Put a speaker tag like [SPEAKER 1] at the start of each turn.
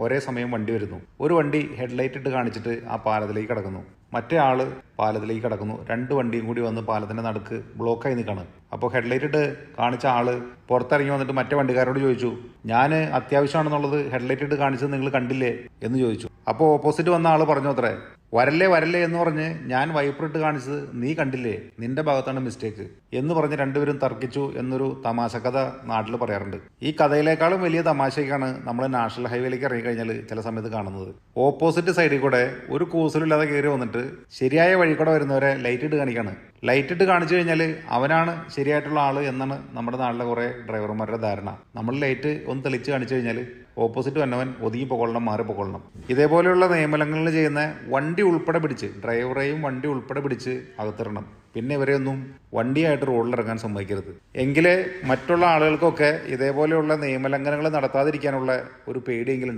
[SPEAKER 1] ഒരേ സമയം വണ്ടി വരുന്നു. ഒരു വണ്ടി ഹെഡ്ലൈറ്റ് ഇട്ട് കാണിച്ചിട്ട് ആ പാലത്തിലേക്ക് കിടക്കുന്നു. മറ്റേ ആൾ പാലത്തിലേക്ക് കിടക്കുന്നു. രണ്ട് വണ്ടിയും കൂടി വന്ന് പാലത്തിന്റെ നടുക്ക് ബ്ലോക്കായി നിൽക്കാണ്. അപ്പോൾ ഹെഡ്ലൈറ്റ് ഇട്ട് കാണിച്ച ആൾ പുറത്തിറങ്ങി വന്നിട്ട് മറ്റേ വണ്ടിക്കാരോട് ചോദിച്ചു ഞാൻ അത്യാവശ്യമാണെന്നുള്ളത് ഹെഡ്ലൈറ്റ് ഇട്ട് കാണിച്ചത് നിങ്ങൾ കണ്ടില്ലേ? എന്ന് ചോദിച്ചു. അപ്പോൾ ഓപ്പോസിറ്റ് വന്ന ആൾ പറഞ്ഞു അത്രേ. വരല്ലേ വരല്ലേ എന്ന് പറഞ്ഞ് ഞാൻ വൈപ്പറിട്ട് കാണിച്ചത് നീ കണ്ടില്ലേ നിന്റെ ഭാഗത്താണ് മിസ്റ്റേക്ക് എന്ന് പറഞ്ഞ് രണ്ടുപേരും തർക്കിച്ചു എന്നൊരു തമാശ കഥ നാട്ടിൽ പറയാറുണ്ട്. ഈ കഥയിലേക്കാളും വലിയ തമാശയ്ക്കാണ് നമ്മൾ നാഷണൽ ഹൈവേയിലേക്ക് ഇറങ്ങിക്കഴിഞ്ഞാൽ ചില സമയത്ത് കാണുന്നത്. ഓപ്പോസിറ്റ് സൈഡിൽ കൂടെ ഒരു കൂസലില്ലാതെ കയറി വന്നിട്ട് ശരിയായ വഴി കൂടെ വരുന്നവരെ ലൈറ്റ് ഇട്ട് കാണിക്കാണ്. ലൈറ്റ് ഇട്ട് കാണിച്ചു കഴിഞ്ഞാൽ അവനാണ് ശരിയായിട്ടുള്ള ആൾ എന്നാണ് നമ്മുടെ നാട്ടിലെ കുറേ ഡ്രൈവർമാരുടെ ധാരണ. നമ്മൾ ലൈറ്റ് ഒന്ന് തെളിച്ച് കാണിച്ചു കഴിഞ്ഞാൽ ഓപ്പോസിറ്റ് വന്നവൻ ഒതുങ്ങി പൊക്കൊള്ളണം മാറി പൊക്കൊള്ളണം ഇതേപോലെയുള്ള നിയമലങ്ങളിൽ ചെയ്യുന്ന വണ്ടി ഉൾപ്പെടെ പിടിച്ച് ഡ്രൈവറെയും വണ്ടി ഉൾപ്പെടെ പിടിച്ച് അകത്തിടണം. പിന്നെ ഇവരെയൊന്നും വണ്ടിയായിട്ട് റോഡിലിറങ്ങാൻ സമ്മതിക്കരുത്. എങ്കിലേ മറ്റുള്ള ആളുകൾക്കൊക്കെ ഇതേപോലെയുള്ള നിയമലംഘനങ്ങൾ നടത്താതിരിക്കാനുള്ള ഒരു പേടിയെങ്കിലും